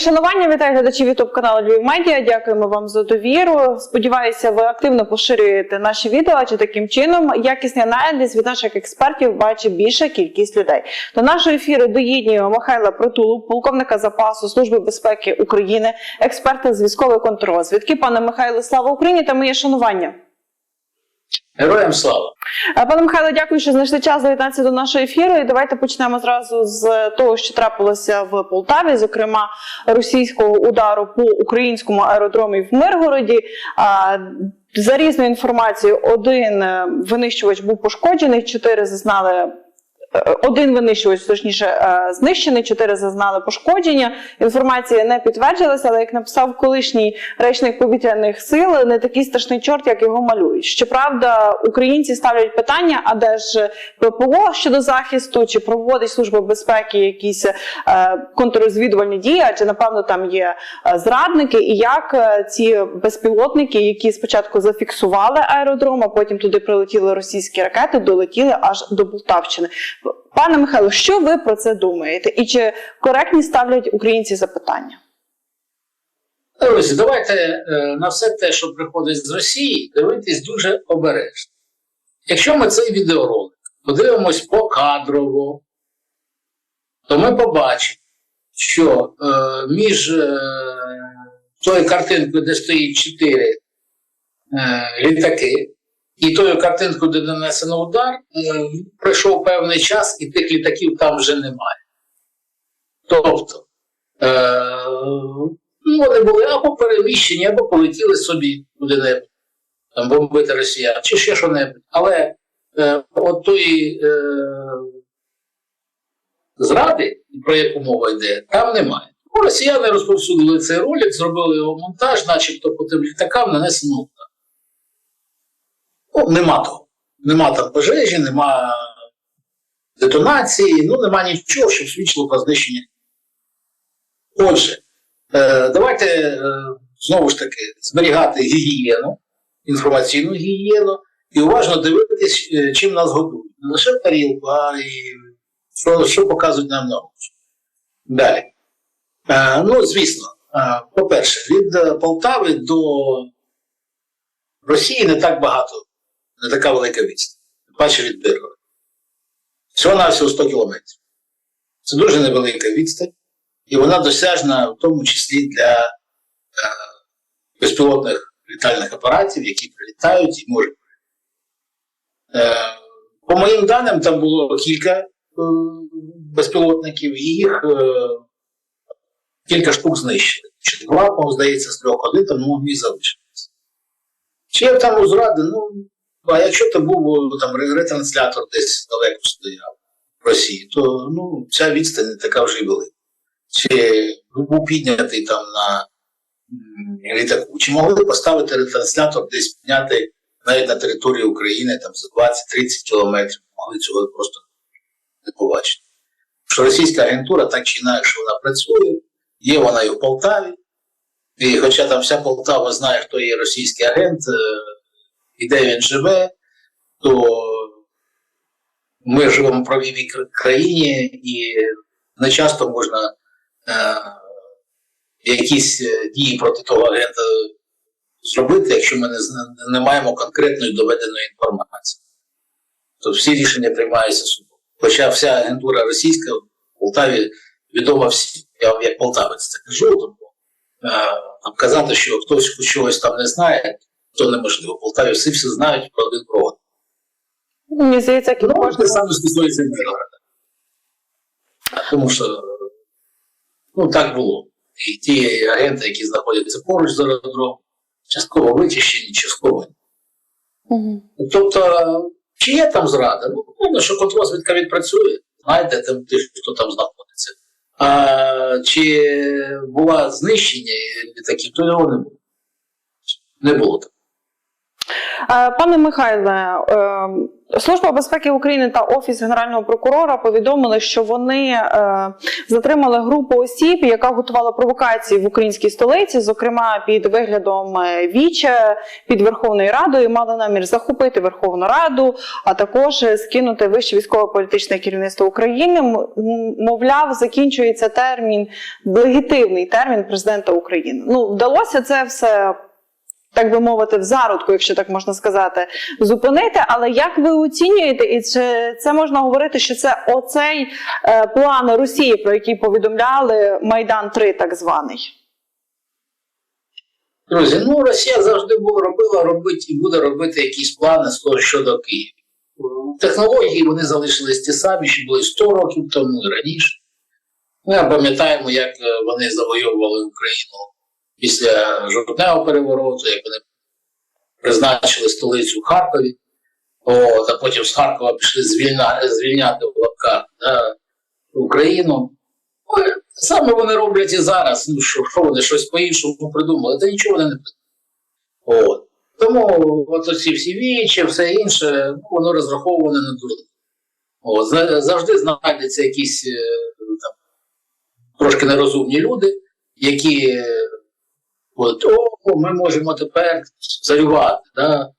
шанування, вітаю глядачів ютуб каналу Львів Медіа. Дякуємо вам за довіру. Сподіваюся, ви активно поширюєте наші відео, адже таким чином якісний аналіз від наших експертів бачить більша кількість людей. До нашого ефіру доєднюємо Михайла Притулу, полковника запасу Служби безпеки України, експерта з військової контррозвідки. Пане Михайло, слава Україні та моє шанування. Героям слава! Е, Пане Михайло, дякую, що знайшли час завітатися до нашого ефіру. І давайте почнемо зразу з того, що трапилося в Полтаві, зокрема російського удару по українському аеродромі в Миргороді. За різною інформацією, один е, винищувач був пошкоджений, чотири зазнали. Один винищувач, точніше, е, знищений, чотири зазнали пошкодження. Інформація не підтвердилася, але як написав колишній речник повітряних сил, не такий страшний чорт, як його малюють. Щоправда, українці ставлять питання: а де ж ППО щодо захисту, чи проводить служба безпеки якісь е, контррозвідувальні дії? Адже напевно там є е, зрадники, і як ці безпілотники, які спочатку зафіксували аеродром, а потім туди прилетіли російські ракети, долетіли аж до Полтавщини. Пане Михайло, що ви про це думаєте? І чи коректні ставлять українці запитання? Друзі, давайте е, на все те, що приходить з Росії, дивитись дуже обережно. Якщо ми цей відеоролик подивимось покадрово, то ми побачимо, що е, між е, тою картинкою, де стоїть чотири е, літаки, і тою картинкою, де нанесено удар, е, пройшов певний час, і тих літаків там вже немає. Тобто, е, ну, вони були або переміщені, або полетіли собі куди-небудь, бомбити росіян, чи ще що-небудь. Але е, от тої е, зради, про яку мова йде, там немає. Росіяни розповсюдили цей ролик, зробили його монтаж, начебто по тим літакам нанесено удар. Ну, нема того. Нема там пожежі, нема детонації, ну нема нічого, що свідчило про знищення. Отже, е, давайте е, знову ж таки зберігати гігієну, інформаційну гігієну і уважно дивитись, е, чим нас годують. Не лише тарілку, а й що, що показують нам на очі. Далі. Ну, звісно, по-перше, від Полтави до Росії не так багато, не така велика відстань. Паче від Биргора. Всього на всього 100 кілометрів. Це дуже невелика відстань, і вона досяжна в тому числі для е, безпілотних літальних апаратів, які прилітають і можуть. Е, по моїм даним, там було кілька е, безпілотників, і їх е, кілька штук знищили. Чи два, здається, з трьох один там ну, і залишилися. Чи є там у зради? Ну, а якщо то був там ретранслятор десь далеко стояв в Росії, то ну, ця відстань не така вже й велика. Чи був піднятий там на літаку, чи могли поставити ретранслятор десь підняти навіть на території України там за 20-30 кілометрів, могли цього просто не побачити. Що російська агентура так чи інакше вона працює, є вона і в Полтаві, і хоча там вся Полтава знає, хто є російський агент, е, і де він живе, то ми живемо в правовій кра- країні і не часто можна е, якісь е, дії проти того агента зробити, якщо ми не, не маємо конкретної доведеної інформації. То всі рішення приймаються судом. Хоча вся агентура російська в Полтаві відома всім. Я як полтавець це кажу, тому е, казати, що хтось чогось там не знає, то неможливо. В Полтаві всі всі знають про один провод. Мені здається, як і Ну, кожного. саме стосується Миргорода. Тому що ну, так було. І ті агенти, які знаходяться поруч з аеродромом, частково вичищені, частково. ні. Мгм. Тобто, чи є там зрада? Ну, певно, що контрозвідка відпрацює, знайде там тих, хто там знаходиться. А чи була знищення літаків, то його не було. Не було там. Е, Пане Михайле, е, Служба безпеки України та Офіс Генерального прокурора повідомили, що вони е, затримали групу осіб, яка готувала провокації в українській столиці, зокрема під виглядом Віче під Верховною Радою, мали намір захопити Верховну Раду, а також скинути вище військово-політичне керівництво України. Мовляв, закінчується термін, легітимний термін президента України. Ну, вдалося це все так би мовити, в зародку, якщо так можна сказати, зупинити. Але як ви оцінюєте, і чи це можна говорити, що це оцей е, план Росії, про який повідомляли Майдан 3 так званий? Друзі, ну Росія завжди робила, робить і буде робити якісь плани щодо Києва. Технології вони залишились ті самі, що були 100 років тому і раніше. Ми пам'ятаємо, як е, вони завойовували Україну після жовтневого перевороту, як вони призначили столицю в Харкові, От, а потім з Харкова пішли звільна, звільняти в лапках да, Україну. Ну, Саме вони роблять і зараз. Ну що, що вони щось по-іншому придумали? Та нічого вони не придумали. От. Тому от оці всі вічі, все інше, ну, воно розраховане на дурних. От. Завжди знайдуться якісь е, там, трошки нерозумні люди, які от, о, ми можемо тепер царювати, да?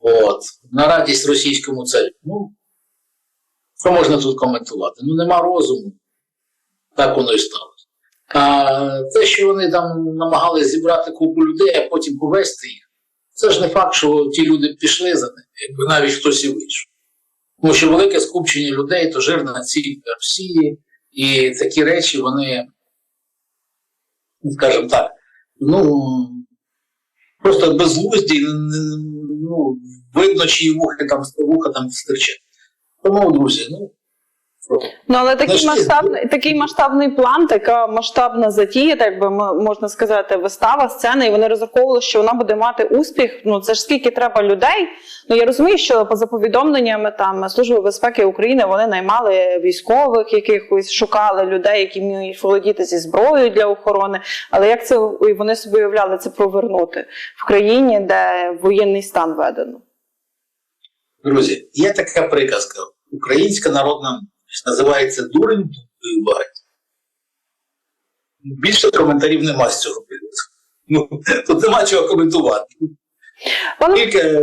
от, на радість російському царю. Ну, що можна тут коментувати? Ну, нема розуму. Так воно і сталося. А те, що вони там намагалися зібрати купу людей, а потім повести їх, це ж не факт, що ті люди пішли за ними, якби навіть хтось і вийшов. Тому що велике скупчення людей то жирна ціль Росії, і такі речі вони, скажімо так, ну просто безглузді, ну, видно, чиї вухи там вуха там стирчать. Тому, друзі, ну. Ну але такий масштабний, такий масштабний план, така масштабна затія, так би можна сказати, вистава, сцена, і вони розраховували, що вона буде мати успіх. Ну це ж скільки треба людей. Ну я розумію, що поза повідомленнями там Служби безпеки України вони наймали військових, якихось шукали людей, які вміють володіти зі зброєю для охорони. Але як це вони собі уявляли це провернути в країні, де воєнний стан введено? Друзі, є така приказка. Українська народна називається дурень воювати. Більше коментарів нема з цього приводу. Ну, тут нема чого коментувати. Тільки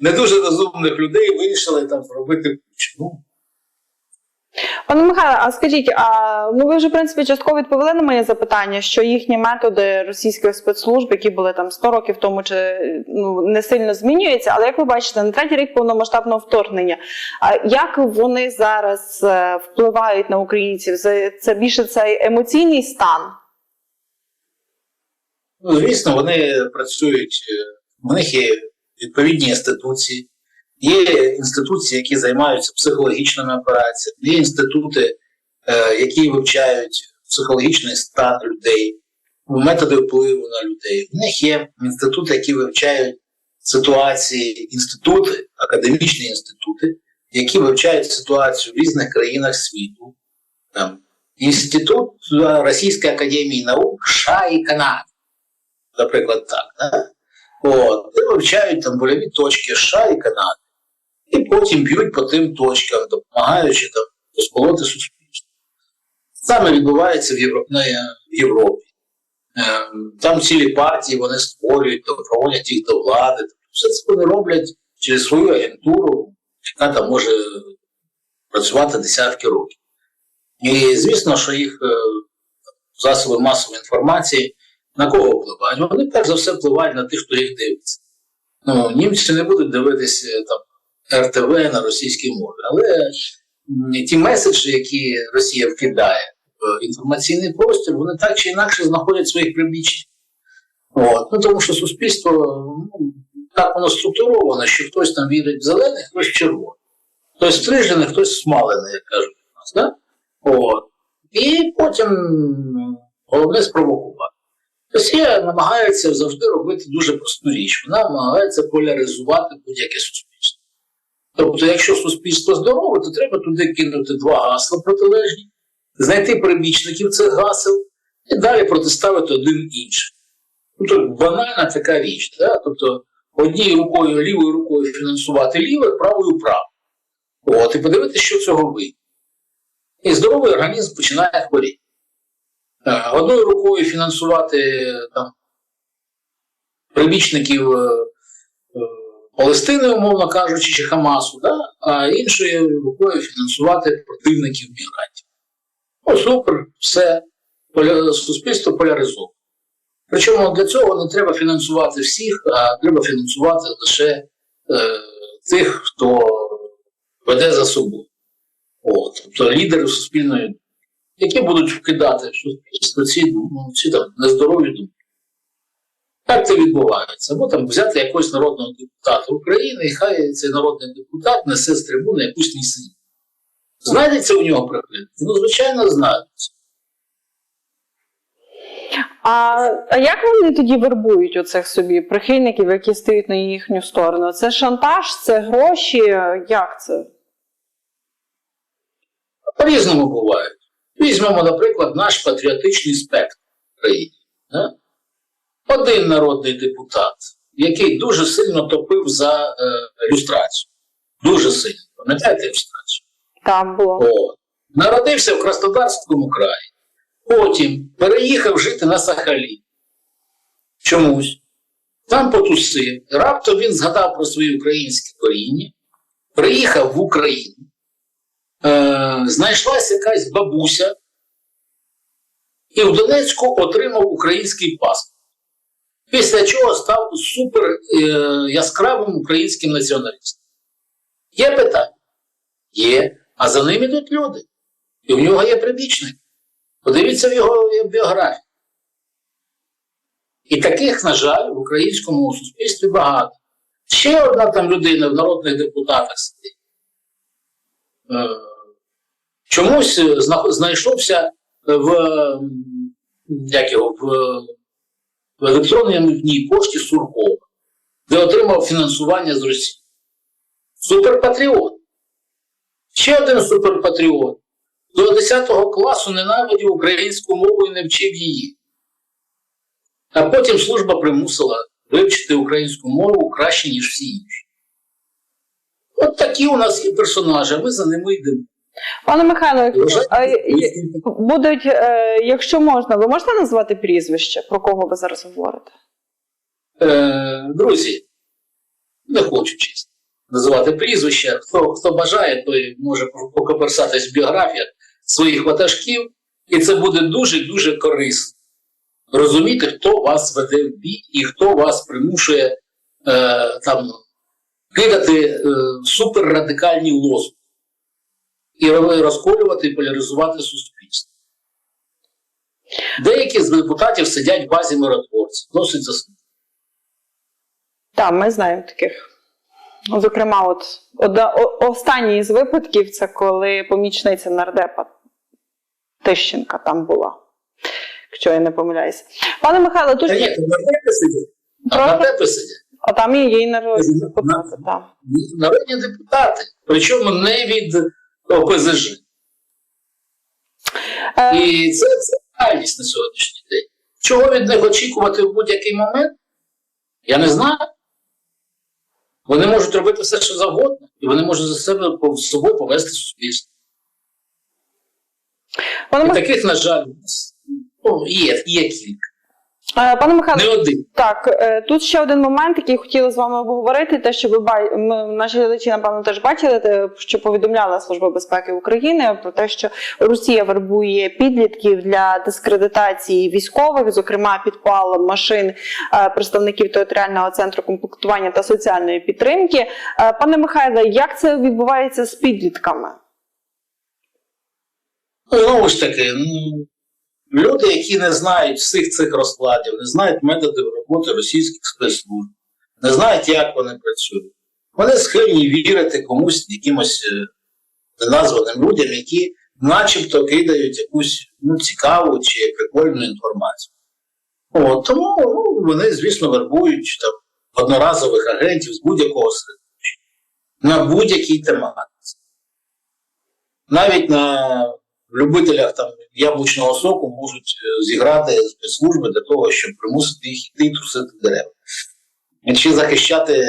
не дуже розумних людей вирішили там зробити кучу. Пане Михайле, а скажіть, а ну ви вже в принципі частково відповіли на моє запитання, що їхні методи російських спецслужб, які були там 100 років тому, чи ну не сильно змінюються. Але як ви бачите, на третій рік повномасштабного вторгнення, а як вони зараз е, впливають на українців? Це більше цей емоційний стан? Ну, звісно, вони працюють, е, в них є відповідні інституції, є інституції, які займаються психологічними операціями, є інститути, е, які вивчають психологічний стан людей, методи впливу на людей. В них є інститути, які вивчають ситуації, інститути, академічні інститути, які вивчають ситуацію в різних країнах світу. Там, Інститут е, Російської академії наук США і Канади наприклад, так. Да? От, і вивчають там больові точки США і Канади. І потім б'ють по тим точкам, допомагаючи там розколоти суспільство. Саме відбувається в Європі. в Європі. Ем, Там цілі партії вони створюють, проводять їх до влади. Тобто Все це вони роблять через свою агентуру, яка там може працювати десятки років. І звісно, що їх е, засоби масової інформації на кого впливають? Вони перш за все впливають на тих, хто їх дивиться. Ну, німці не будуть дивитися там РТВ на російській мові, але ті меседжі, які Росія вкидає в інформаційний простір, вони так чи інакше знаходять своїх прибічників. От. Ну, тому що суспільство ну, так воно структуровано, що хтось там вірить в зелених, хтось в червоних. Хтось стрижений, хтось смалений, як кажуть у нас. Да? От. І потім головне спровокувати. Росія намагається завжди робити дуже просту річ. Вона намагається поляризувати будь-яке суспільство. Тобто, якщо суспільство здорове, то треба туди кинути два гасла протилежні, знайти прибічників цих гасел і далі протиставити один інший. Ну, тут банальна така річ. Да? Тобто, однією рукою, лівою рукою фінансувати ліве, правою право. От, і подивитися, що цього вийде. І здоровий організм починає хворіти. Е, Одною рукою фінансувати е, там, прибічників е, Палестини, умовно кажучи, чи Хамасу, да? а іншою рукою фінансувати противників мігрантів. О, супер, все, суспільство поляризоване. Причому для цього не треба фінансувати всіх, а треба фінансувати лише е, тих, хто веде за собою. О, тобто лідерів суспільної, які будуть вкидати в суспільство ці, ну, ці там, нездорові думки. Так це відбувається. Або там взяти якогось народного депутата України, і хай цей народний депутат несе з трибуни якусь нісенітницю. Знайдеться у нього прихильник? Ну, звичайно, знайдеться. А, а як вони тоді вербують оцих собі прихильників, які стають на їхню сторону? Це шантаж, це гроші? Як це? По-різному буває. Візьмемо, наприклад, наш патріотичний спектр в країні. Да? Один народний депутат, який дуже сильно топив за е, люстрацію. Дуже сильно. Пам'ятаєте люстрацію? Там було. О, народився в Краснодарському краї. Потім переїхав жити на Сахалін. Чомусь. Там потусив. Раптом він згадав про свої українські коріння, приїхав в Україну. Е, знайшлася якась бабуся, і в Донецьку отримав український паспорт. Після чого став супер е, яскравим українським націоналістом. Є питання? Є. А за ним ідуть люди. І в нього є прибічник. Подивіться в його біографію. І таких, на жаль, в українському суспільстві багато. Ще одна там людина в народних депутатах сидить. Е, Чомусь знайшовся в, як його, в, в електронній пошті Суркова, де отримав фінансування з Росії. Суперпатріот. Ще один суперпатріот. До 10 класу ненавидів українську мову і не вчив її. А потім служба примусила вивчити українську мову краще, ніж всі інші. От такі у нас є персонажі, ми за ними йдемо. Пане Михайло, якщо, а, будуть, е, якщо можна, ви можете назвати прізвище, про кого ви зараз говорите? Е, друзі, не хочу чесно називати прізвища. Хто, хто бажає, той може покоперсатись в біографіях своїх ватажків, і це буде дуже-дуже корисно. Розуміти, хто вас веде в бій і хто вас примушує е, там, кидати е, суперрадикальні лозунги і розколювати і поляризувати суспільство. Деякі з депутатів сидять в базі миротворців, досить заслужено. Так, ми знаємо таких. Зокрема, от останній з випадків це коли помічниця нардепа Тищенка там була, якщо я не помиляюся. Пане Михайло, тут ні, нардепи сидять. Нардепи сидять. а там є і народні депутати. Так. Народні депутати, причому не від ОПЗЖ. Е, І це, це реальність на сьогоднішній день. Чого від них очікувати в будь-який момент? Я не знаю. Вони можуть робити все, що завгодно, і вони можуть за себе з собою повести суспільство. І таких, на жаль, ну, є, є кілька. Е, пане Михайло, Не один. Так, е, тут ще один момент, який хотіла з вами обговорити. Те, що ви ба- ми, наші глядачі, напевно, теж бачили, те, що повідомляла Служба безпеки України про те, що Росія вербує підлітків для дискредитації військових, зокрема підпал машин е, представників територіального центру комплектування та соціальної підтримки. Пане Михайле, як це відбувається з підлітками? Ну, знову ж таки, ну, люди, які не знають всіх цих розкладів, не знають методів роботи російських спецслужб, не знають, як вони працюють. Вони схильні вірити комусь, якимось е, неназваним людям, які начебто кидають якусь ну, цікаву чи прикольну інформацію. От, тому ну, вони, звісно, вербують там, одноразових агентів з будь-якого середовища на будь-якій тематиці. Навіть на любителях там яблучного соку можуть е, зіграти спецслужби для того, щоб примусити їх іти і трусити дерева. чи захищати,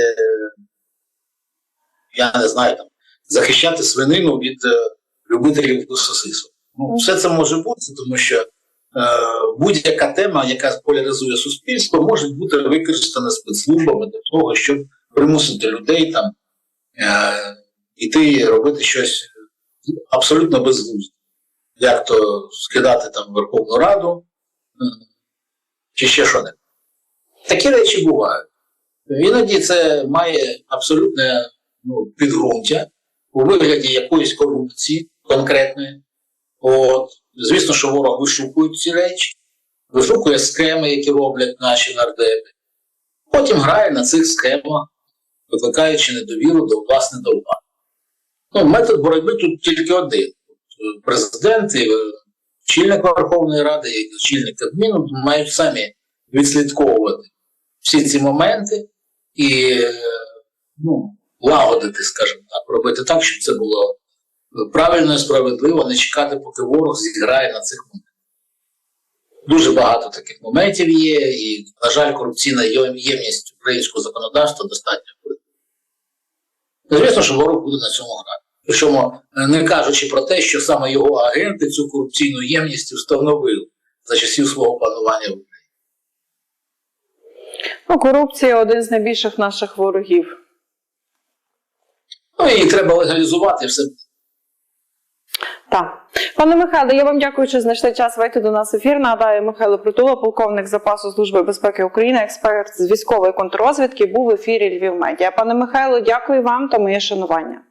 я не знаю, там, захищати свинину від е, любителів сосисок. Ну, все це може бути, тому що е, будь-яка тема, яка поляризує суспільство, може бути використана спецслужбами для того, щоб примусити людей там е, іти робити щось абсолютно безглуздо. Як то скидати там Верховну Раду чи ще що не. Такі речі бувають. Іноді це має абсолютне ну, підґрунтя у вигляді якоїсь корупції конкретної. От. Звісно, що ворог вишукує ці речі, вишукує схеми, які роблять наші нардепи. Потім грає на цих схемах, викликаючи недовіру до власне до влади. Ну, метод боротьби тут тільки один. Президент і очільник Верховної Ради, і очільник Кабміну мають самі відслідковувати всі ці моменти і ну, лагодити, скажімо так, робити так, щоб це було правильно і справедливо, не чекати, поки ворог зіграє на цих моментах. Дуже багато таких моментів є, і, на жаль, корупційна ємність українського законодавства достатньо Звісно, що ворог буде на цьому грати. Причому е, не кажучи про те, що саме його агенти цю корупційну ємність встановили за часів свого панування в Україні. Ну, корупція один з найбільших наших ворогів. Ну і треба легалізувати все. Так. Пане Михайло, я вам дякую, що знайшли час вийти до нас в ефір. Нагадаю, Михайло Притула, полковник запасу Служби безпеки України, експерт з військової контррозвідки, був в ефірі Львів Медіа. Пане Михайло, дякую вам та моє шанування.